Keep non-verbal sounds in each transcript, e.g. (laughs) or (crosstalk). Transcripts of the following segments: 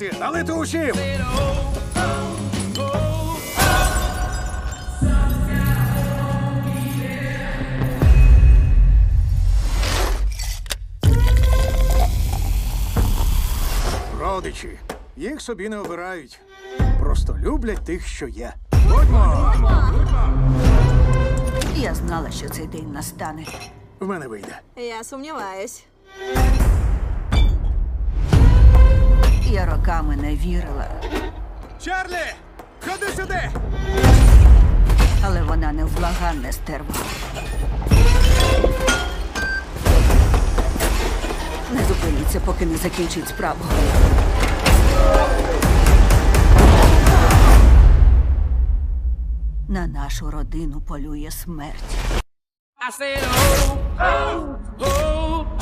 Хлопці, налити усім! Родичі, їх собі не обирають. Просто люблять тих, що є. Будьмо! Я знала, що цей день настане. В мене вийде. Я сумніваюсь. Я роками не вірила, Чарлі! Ходи сюди! але вона невблаганне стерва. Не зупиниться, поки не закінчить справу. На нашу родину полює смерть. I said, oh, oh, oh,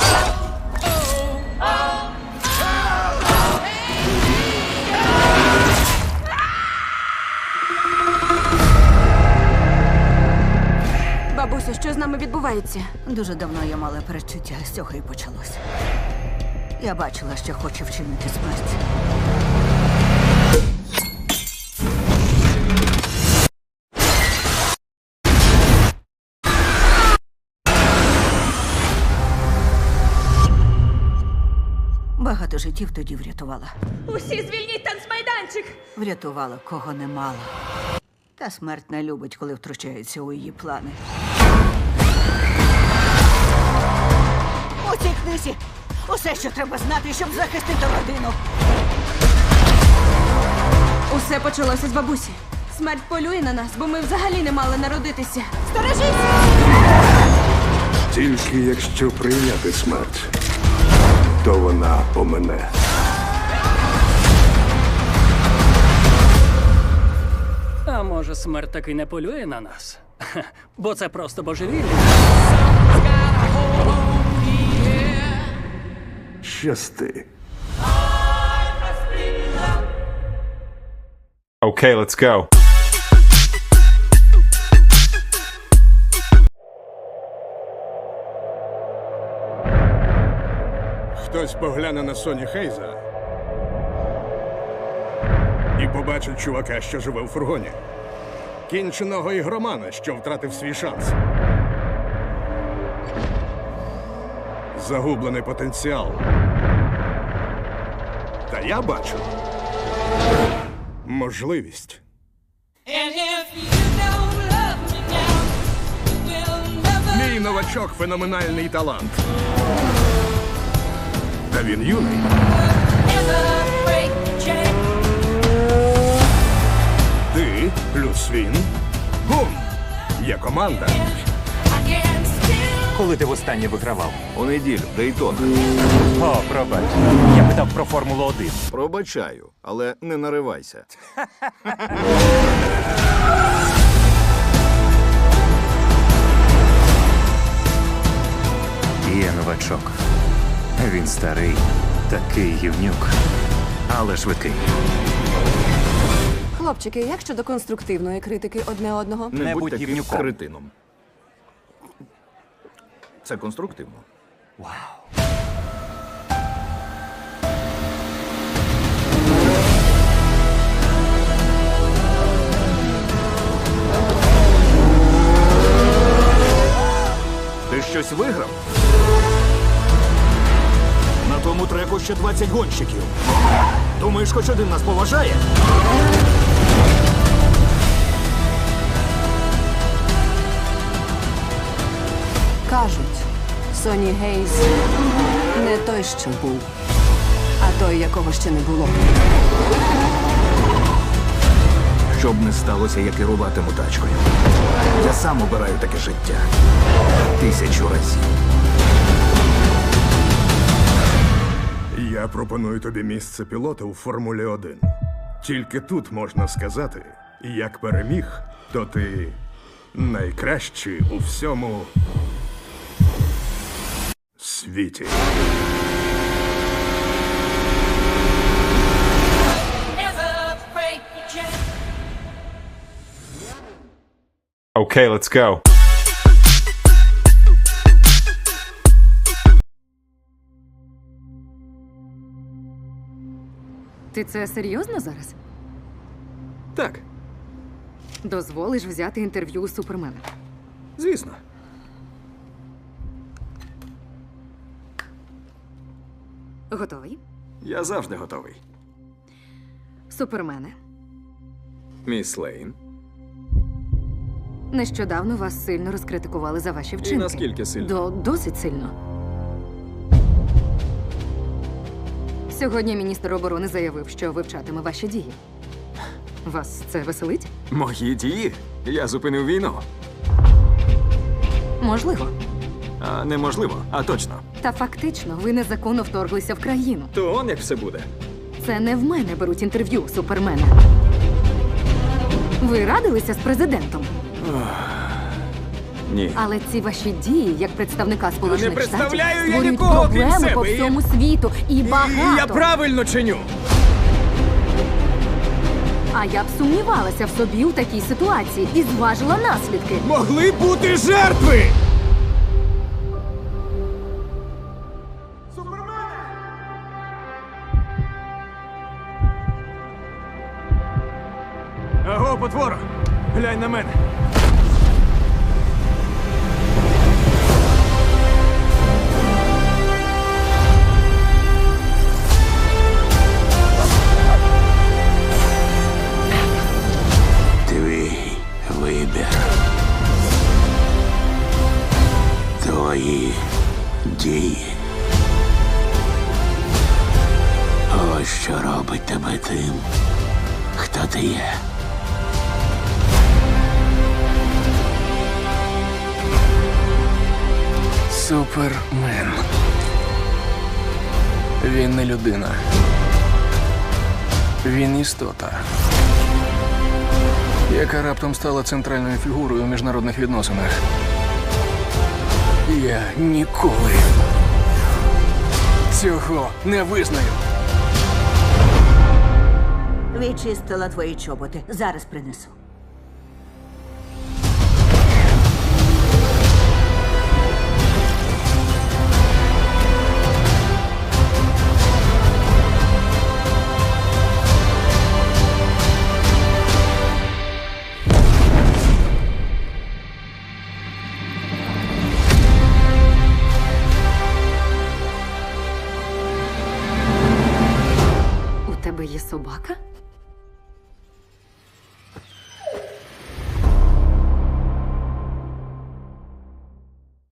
що з нами відбувається? Дуже давно я мала перечуття, з цього і почалося. Я бачила, що хоче вчинити смерть. Багато життів тоді врятувала. Усі звільніть танцмайданчик! Врятувала кого не мала. Та смерть не любить, коли втручається у її плани. Цій книзі усе, що треба знати, щоб захистити родину. Усе почалося з бабусі. Смерть полює на нас, бо ми взагалі не мали народитися. Тільки якщо прийняти смерть, то вона помине. А може, смерть таки не полює на нас? Бо це просто божевілля. Щасти. Okay, let's go. Хтось погляне на Соні Хейза і побачить чувака, що живе в фургоні. Кінченого ігромана, що втратив свій шанс. Загублений потенціал. Та я бачу можливість. Мій новачок феноменальний талант. Та він юний. Ти плюс він. Бум! Є команда. Коли ти востаннє вигравав? У неділю, Дейтона. О, пробач. Я питав про Формулу 1. Пробачаю, але не наривайся. (laughs) Є новачок. Він старий, такий гівнюк, але швидкий. Хлопчики, як щодо конструктивної критики одне одного? Не, Не будь гівнюком. кретином. Це конструктивно. Ти щось виграв? На тому треку ще 20 гонщиків. Думаєш, хоч один нас поважає? Соні Гейз не той, що був, а той, якого ще не було. Щоб не сталося, я керуватиму тачкою. Я сам обираю таке життя. Тисячу разів. Я пропоную тобі місце пілота у Формулі 1. Тільки тут можна сказати, як переміг, то ти найкращий у всьому світі. chain. Okay, let's go. Ти це серйозно зараз? Так, Дозволиш взяти інтерв'ю у супермена. звісно. Готовий? Я завжди готовий. Супермене. Міс Лейн. Нещодавно вас сильно розкритикували за ваші вчинки. наскільки сильно? До досить сильно. Сьогодні міністр оборони заявив, що вивчатиме ваші дії. Вас це веселить? Мої дії? Я зупинив війну. Можливо. А неможливо, а точно. Та фактично ви незаконно вторглися в країну. То он як все буде. Це не в мене беруть інтерв'ю супермена. Ви радилися з президентом, Ні. але ці ваші дії як представника сполучених представляю я штатів створюють нікого, крім проблеми себе, по і- всьому світу і багато. правильно чиню. А я б сумнівалася в собі у такій ситуації і зважила наслідки. Могли бути жертви. Аго, потвора! Глянь на мене. Твій вибір. Твої дії. Ось що робить тебе тим, хто ти є. Супермен. Він не людина. Він істота, яка раптом стала центральною фігурою у міжнародних відносинах. Я ніколи цього не визнаю. Відчистила твої чоботи. Зараз принесу. У тебе є собака?